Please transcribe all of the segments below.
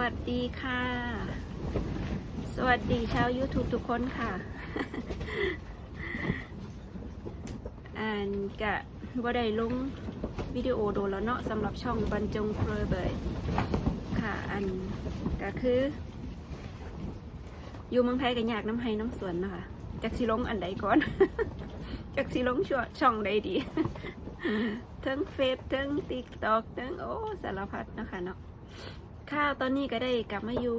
วัสดีค่ะ สวัสดีชาว YouTube ทุกคนค่ะอันกะว่าได้ลงวิดีโอโดนแล้วเนาะสำหรับช่องบรรจงเพลเบยค่ะ อันก็คือ อยู่เมืองไทยกันยากน้ำไห้น้ำสวนนะคะจักสิลงอันใดก่อนจักสิลงช่วช่องใดดีทั้งเฟซทั้งติ๊กตอกทั้งโอ้สารพัดนะคะเนาะ ค่ะตอนนี้ก็ได้กลับมาอยู่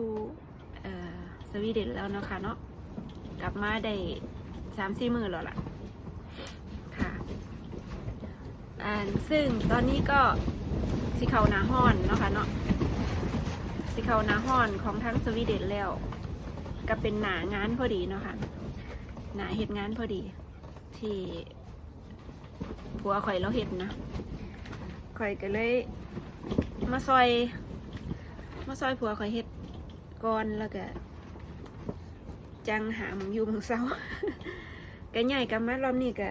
สวีเดนแล้วเนาะค่ะเนาะกลับมาได้สามสี่มือแล้วล่ะค่ะซึ่งตอนนี้ก็สิเขาหนาห้อนเนาะค่ะเนาะสิเขาหนาห้อนของทั้งสวีเดนแล้ว ก็เป็นหนางานพอดีเนาะค่ะหนาเฮ็ดงานพอดี ที่ผัวข่อยเราเฮ็ดนะข่อยก็เลยมาซอย มาซอยผัวข่อยเฮ็ดก่อนแล้วก็จังหาหมองอยู่หมองเศร้า ก็ใหญ่กับมารอบนี้ก็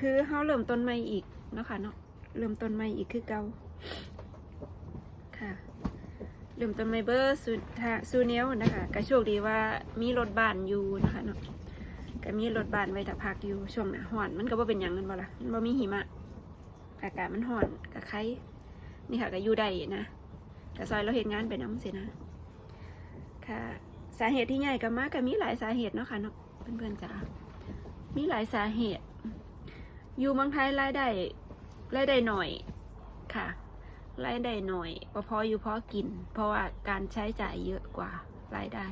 คือเฮาเริ่มต้นใหม่อีกเนาะค่ะเนาะเริ่มต้นใหม่อีกคือเก่าค่ะเริ่มต้นใหม่เบอร์สูทาสูเนียวนะคะก็โชคดีว่ามีรถบ้านอยู่นะคะเนาะก็มีรถบ้านไว้ถ้าพักอยู่ช่วงหน้าร้อน มันก็บ่เป็นหยังกันบ่ล่ะมันบ่มีหิมะอากาศมันร้อนก็ใครนี่ค่ะก็อยู่ได้นะ แต่ซอยเราเห็นงานไปน้ำสินะ ค่ะ สาเหตุที่ใหญ่กับมากก็มีหลายสาเหตุเนาะค่ะเนาะเพื่อนๆจ๋ามีหลายสาเหตุ อยู่เมืองไทยรายได้รายได้หน่อยค่ะรายได้หน่อยพอพออยู่พอกิน เพราะว่าการใช้จ่ายเยอะกว่ารายได้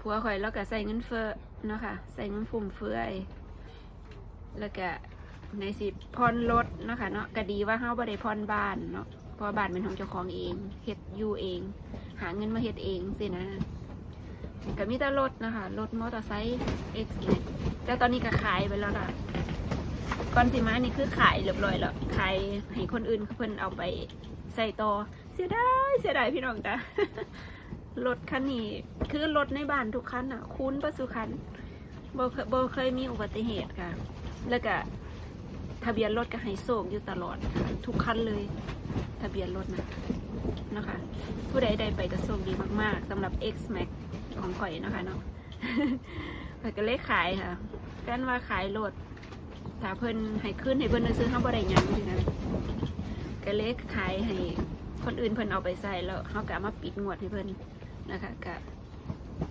ผัวข่อยแล้วก็ใส่เงินเฟ้อเนาะค่ะใส่เงินฟุ่มเฟือยแล้วก็ในสิพรรถเนาะค่ะเนาะก็ดีว่าเฮาบ่ได้พรบ้านเนาะ พราะว่าบ้านเป็นของเจ้าของเองเฮ็ดอยู่เอง หาเงินมาเฮ็ดเองสินะก็มีแต่รถนะคะรถมอเตอร์ไซค์ X เลยแต่ตอนนี้ก็ขายไปแล้วล่ะก่อนสิมานี่คือขายเรียบร้อยแล้วขายให้คนอื่นเพิ่นเอาไปใส่ต่อเสียดายเสียดายพี่น้องจ้ะรถคันนี้คือรถในบ้านทุกคันอะ คุ้นประสุคันบ่เคยบ่เคยมีอุบัติเหตุค่ะ แล้วก็ ทะเบียนรถก็ให้โศกอยู่ตลอดค่ะทุกคันเลย ทะเบียนรถนะนะคะ ผู้ใดได้ไปก็โชคดีมากๆสำหรับ X Max ของข่อยนะคะเนาะข่อยก็เลยขายค่ะแฟนว่าขายรถถ้าเพิ่นให้ขึ้นให้เพิ่นซื้อเฮาบ่ได้หยังสินะก็เลยขายให้คนอื่นเพิ่นเอาไปใส่แล้วเฮาก็มาปิดงวดให้เพิ่นนะคะก็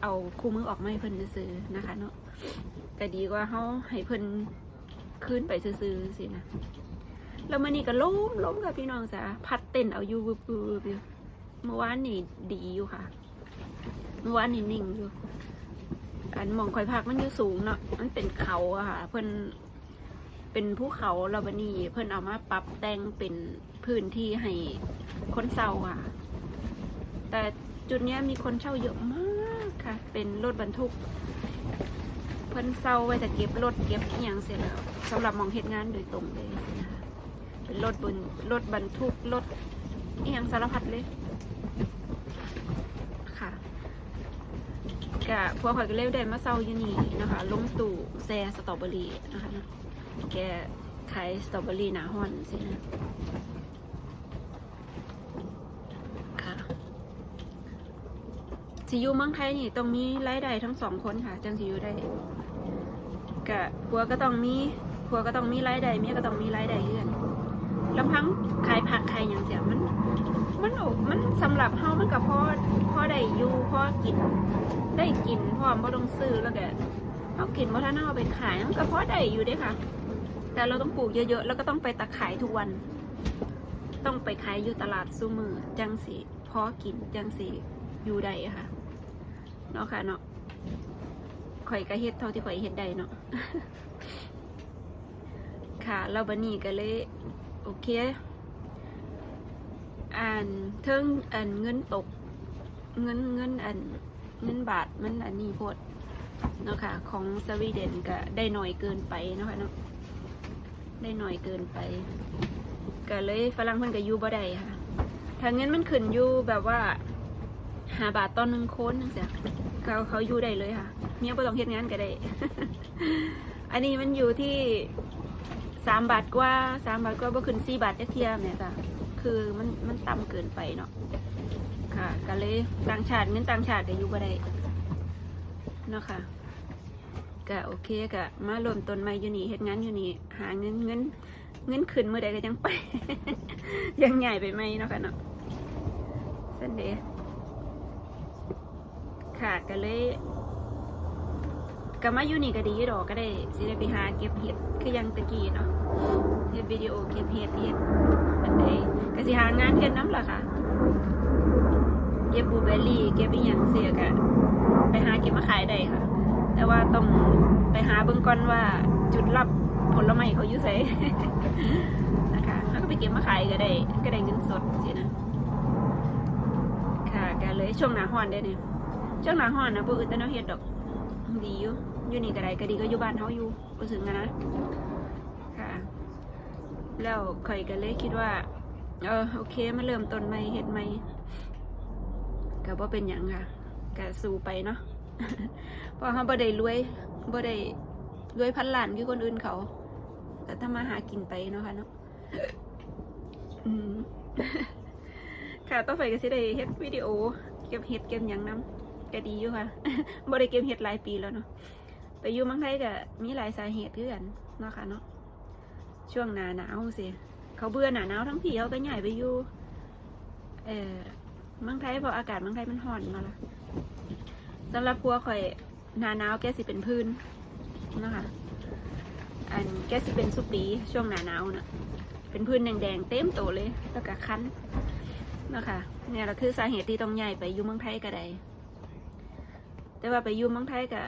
เอาคู่มือออกมาให้เพิ่นซื้อนะคะเนาะก็ดีกว่าเฮาให้เพิ่น คืนไปซื้อๆสินะแล้วมันนี่ก็ล้มล้มค่ะพี่น้องจ้ะพัดเต้นเอาอยู่วึบบึบอยู่เมื่อวานนี่ดีอยู่ค่ะเมื่อวานนี่นิ่งอยู่อันมองคอยพักมันอยู่สูงเนาะมันเป็นเขาอะค่ะ เพิ่อนเป็นภูเขาแล้วบันนี้เพิ่อนเอามาปรับแต่งเป็นพื้นที่ให้คนเช่าค่ะ แต่จุดนี้มีคนเช่าเยอะมากค่ะ เป็นรถบรรทุก เพิ่นเช่าไว้แต่เก็บรถเก็บอย่างเสร็จแล้วสำหรับมองเฮ็ดงานโดยตรงเลยสินะคะเป็นรถบนรถบรรทุกรถอย่างสารพัดเลยค่ะกะพวกข่อยก็เล่ได้มาเซาอยู่นี่นะคะลงตู่แซ่สตรอเบอรี่นะคะแกขายสตรอเบอรี่หนาห้อนสินะ สิอยู่เมืองไทยนี่ต้องมีรายได้ทั้งสองคนค่ะจังสิอยู่ได้กะผัวก็ต้องมีผัวก็ต้องมีรายได้เมียก็ต้องมีรายได้เพื่อนลำพังขายผักขายอย่างเสียมันมันโอมันสำหรับเฮามันกับพ่อพ่อได้อยู่พ่อกิน ได้กินพร้อมบ่ต้องซื้อแล้วก็เฮากินบ่ทันเอาไปขายมันก็พ่อได้อยู่ด้ค่ะ แต่เราต้องปลูกเยอะๆแล้วก็ต้องไปตะขายทุกวัน ต้องไปขายอยู่ตลาดซูมือจังสิพอกินจังสิอยู่ได้ค่ะ เนาะค่ะเนาะข่อยก็เฮ็ดเท่าที่ข่อยเฮ็ดได้เนาะค่ะแล้วบัดนี้ก็เลยโอเค อ่านเทิงอันเงินตก เงินเงินอันเงินบาทมันอันนี้โพดเนาะค่ะของสวีเดนก็ได้หน่อยเกินไปเนาะค่ะเนาะได้หน่อยเกินไปก็เลยฝรั่งเพิ่นก็อยู่บ่ได้ค่ะถ้าเงินมันขึ้นอยู่แบบว่า หาบาทต่อหนึ่งคนจังซี่เขาเขาอยู่ได้เลยค่ะเมียบ่ต้องเฮ็ดงานก็ได้ อันนี้มันอยู่ที่สามบาทกว่าสามบาทกว่าบ่ขึ้นสี่บาทเทียแม่ยจ้ะคือมันมันต่ำเกินไปเนาะค่ะก็เลยต่างชาติเงินต่างชาติก็อยู่บ่ได้เนาะค่ะก็โอเคก็มาริ่มต้นใหม่อยู่นี่เฮ็ดงานอยู่นี่หาเงินเงินเงินขึ้นเมื่อใดก็ยังไป ยังใหญ่ไปไหมเนาะค่ะเนาะสันเดย์ ค่ะก็เลยก็มาอยู่นี่ก็ดียู่ดอกก็ได้สิได้ไปหาเก็บเห็ดคือยังตะกี้เนาะเฮ็ดวิดีโอเก็บเห็ดเห็ดอันใดก็สิหางานเฮ็ดน้ำล่ะค่ะ เก็บบลูเบอร์รี่เก็บอีหยังเสียกะไปหาเก็บมาขายได้ค่ะ แต่ว่าต้องไปหาเบิ่งก่อนว่าจุดรับผลไม้เขาอยู่ไสนะคะแล้วก็ไปเก็บมาขายก็ได้ก็ได้เงินสดสินะค่ะก็เลยช่วงหน้าร้อนได้เนี่ย ช่วงหน้าร้อนนะบ่อื่นแต่แนวเฮ็ดดอกดีอยู่อยู่นี่ก็ได้ก็ดีก็อยู่บ้านเฮาอยู่บ่ถึงกันนะค่ะแล้วข่อยก็เลยคิดว่า เออโอเคมาเริ่มต้นใหม่เฮ็ดใหม่ก็บ่เป็นหยังค่ะก็สู้ไปเนาะเพราะเขาบ่ได้รวยบ่ได้รวยพันล้านคือคนอื่นเขาแต่ถ้ามาหากินไปเนาะค่ะเนาะค่ะต่อไปก็สิได้เฮ็ดวิดีโอเก็บเฮ็ดเก็บหยังนํ ก็ดีอยู่ค่ะบ่ได้เก็บเฮ็ดหลายปีแล้วเนาะไปอยู่เมืองไทยก็มีหลายสาเหตุคือนเนาะค่ะเนาะช่วงหนาหนาวสิเขาเบื่อหนาหนาวทั้งพี่เขาก็ย้ายไปอยู่เออเมืองไทยพราะอากาศเมืองไทยมันร้อนมาละสำหรับพัวข่อยหนาหนาวแกสิเป็นพื้นนะคะอันแกสิเป็นสุปีช่วงหนาหนาวน่ะเป็นพื้นแดงๆเต็มโตเลยแล้วก็คันนะคะเนี่ยแหละคือสาเหตุที่ต้องย้ายไปอยู่เมืองไทยก็ได้ แต่ว่าไปอยู่เมืองไทยก็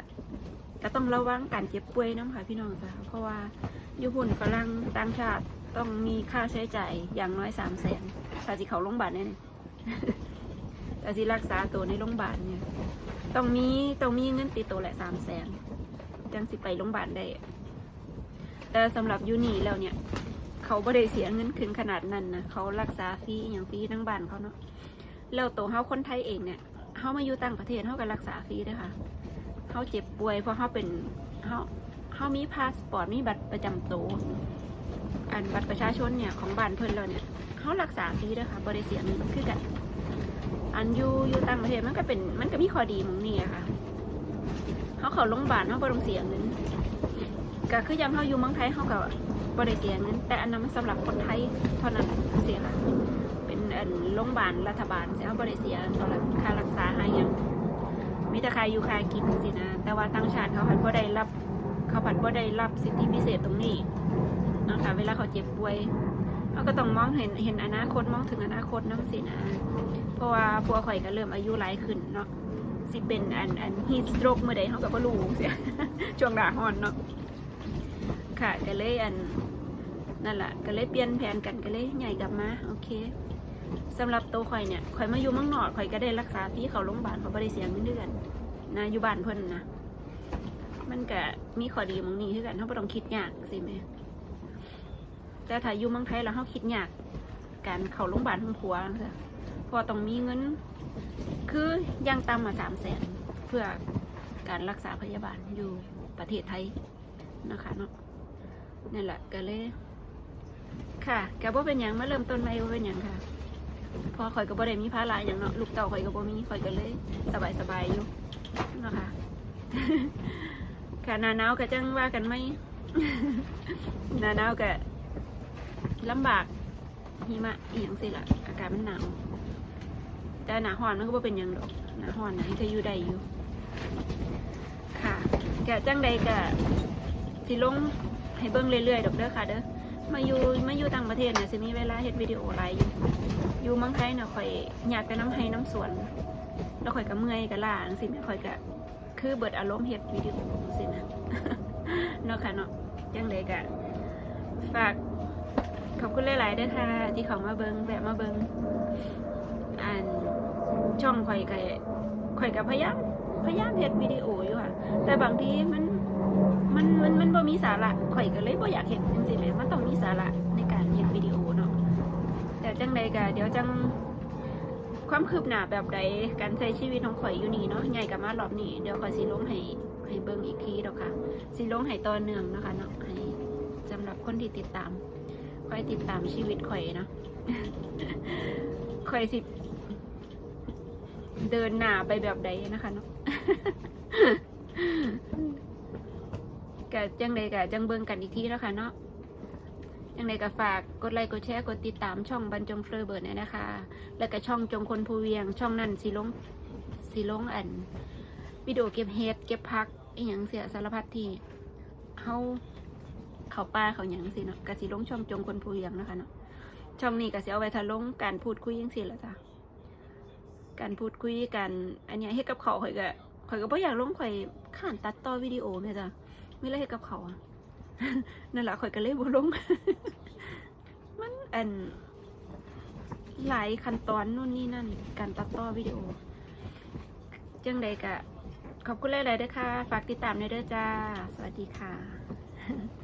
ก็ต้องระวังการเจ็บป่วยน้ำค่ะพี่น้องจ้ะเพราะว่าอยู่หุ่นฝรั่งต่างชาติต้องมีค่าใช้จ่ายอย่างน้อยสามแสนถ้าสิเขาโรงพยาบาลแน่ๆแต่สิรักษาตัวในโรงพยาบาลเนี่ยต้องมีต้องมีเงินติดตัวแหละสามแสนจังสิไปโรงพยาบาลได้ แต่สำหรับยูนี่แล้วเนี่ย เขาไม่ได้เสียเงินคืนขนาดนั้นนะเขารักษาฟรีอย่างฟรีทั้งบ้านเขาเนาะแล้วตัวเขาคนไทยเองเนี่ย เขามาอยู่ต่างประเทศเขาก็รักษาฟรีด้วยค่ะเขาเจ็บป่วยเพราะเขาเป็นเขาเขามีพาสปอร์ตมีบัตรประจำตัวอันบัตรประชาชนเนี่ยของบ้านเพิ่นเราเนี่ยเขารักษาฟรีด้วยค่ะบริเสียเงินคือกันอันอยู่อยู่ต่างประเทศมันก็เป็นมันก็มีข้อดีของนี่ค่ะเขาเขาโรงบาลเขาบ่ต้องเสียเงินก็คือยังเขาอยู่เมืองไทยเขาก็บ่ได้เสียเงินแต่อันนั้นมันสำหรับคนไทยเท่านั้นเสียค่ะ อันโรงพยาบาลรัฐบาลเสียเขาบ่ได้เสียตอนละค่ารักษาหายังมีแต่ค่าอยู่ค่ากินสินะ แต่ว่าต่างชาติเขาผัดบ่ได้รับ เขาผัดบ่ได้รับสิทธิพิเศษตรงนี้นะคะเวลาเขาเจ็บป่วยเขาก็ต้องมองเห็นเห็นอนาคตมองถึงอนาคตน้ำสินะ เพราะว่าพวข่อยก็เริ่มอายุหลายขึ้นเนาะสิเป็นอันอันฮีสโตรกเมื่อใดเขาก็บ่รู้เสียช่วงหน้าฮอนเนาะค่ะก็เลยอันนั่นแหละก็เลยเปลี่ยนแผนกันก็เลยใหญ่กลับมา โอเค สำหรับตัวข่อยเนี่ยข่อยมาอยู่เมืองนอกข่อยก็ได้รักษาฟรีเขาโรงพยาบาลเขาบ่ได้เสียเงินเดือนนะอยู่บ้านเพิ่นนะมันก็มีข้อดีมองนี้คือกันเขาบ่ต้องคิดยากสิแม่แต่ถ้าอยู่เมืองไทยแล้วเขาคิดยากการเข้าโรงพยาบาลทั้งผัวพอต้องมีเงิน คือยังต่ำมาสามแสนเพื่อการรักษาพยาบาลอยู่ประเทศไทยนะคะเนาะนี่นแหละก็เลย ค่ะแกบ่เป็นหยังมาเริ่มต้นใหม่บ่เป็นหยังค่ะ พอข่อยก็บ่ได้มีภาระอย่างเนาะลูกเต่าข่อยก็บ่มีข่อยก็เลย สบายสบายอยู่นะคะค่ะหนาหนาวก็จังว่ากันไหมหนาหนาวก็ลำบากหิมะอีหยังสิล่ะอากาศมันหนาวแต่หนาฮ้อนมันก็บ่เป็นหยังดอกหนาฮ้อนนะก็อยู่ได้อยู่ ค่ะแกะจังใดกะสิลงให้เบิ่งเรื่อยๆดอกเด้อค่ะเด้อ มาอยู่มาอยู่ต่างประเทศเนี่ยสิมีเวลาเฮ็ดวิดีโอหลายอยู่อยู่เมืองไทยเนี่ยข่อยอยากไปน้ำไห้น้ำสวน แล้วข่อยก็เมื่อยก็ล้าจังซี่แม่ข่อยก็คือเบิดอารมณ์เฮ็ดวิดีโอจังซี่นะเนาะค่ะเนาะจังใดกะฝากขอบคุณหลายๆด้วยค่ะ ที่เขามาเบิงแบบมาเบิงอันช่องข่อยกับข่อยกับพยายาม พยายามเฮ็ดวิดีโออยู่ค่ะ แต่บางทีมันมันมันมันบ่มีสาระข่อยก็เลยบ่อยากเห็นจริงๆเลยมันต้องมีสาระในการเฮ็ดวิดีโอเนาะแต่จังใดก็เดี๋ยวจังความคืบหน้าแบบใดการใช้ชีวิตของข่อยอยู่นี่เนาะใหญ่กับมารอบนี้เดี๋ยวข่อยสิลงให้ให้เบิ่งอีกทีดอกค่ะสิลงให้ต่อเนื่องนะคะเนาะให้สำหรับคนที่ติดตามคอยติดตามชีวิตข่อยเนาะข่อยสิเดินหน้าไปแบบใดนะคะเนาะ กะจังใดกะจังเบิ่งกันอีกทีแล้วค่ะเนาะจังใดก็ฝากกดไลค์กดแชร์กดติดตามช่องบรรจงเฟลอเบิร์ดเนี่ยนะคะ แล้วก็ช่องจงคนภูเวียง ช่องนั้นสีลงสีลงอันวิดีโอเก็บเฮดเก็บพักอีหยังเสียสารพัดที่เฮาเขาป้าเขาหยังสิเนาะก็สิลงช่องจงคนภูเวียงนะคะเนาะช่องนี้ก็สิเอาไว้ทะลงการพูดคุยยังสิละจ้ะการพูดคุยกันอันนี้ยเฮ็ดกับเขาวข่อยก็ ข่อยก็บ่อยากลงข่อยข้านตัดต่อวิดีโอแม่จ้ะมีอะไรเฮ็ดกับเขาอะนั่นแหละข่อยก็เลยบ่ลง มันอันหลายขั้นตอนนู่นนี่นั่น การตัดต่อวิดีโอ จังใดกะ ขอบคุณหลายๆด้อค่ะ ฝากติดตามในเด้อจ้า สวัสดีค่ะ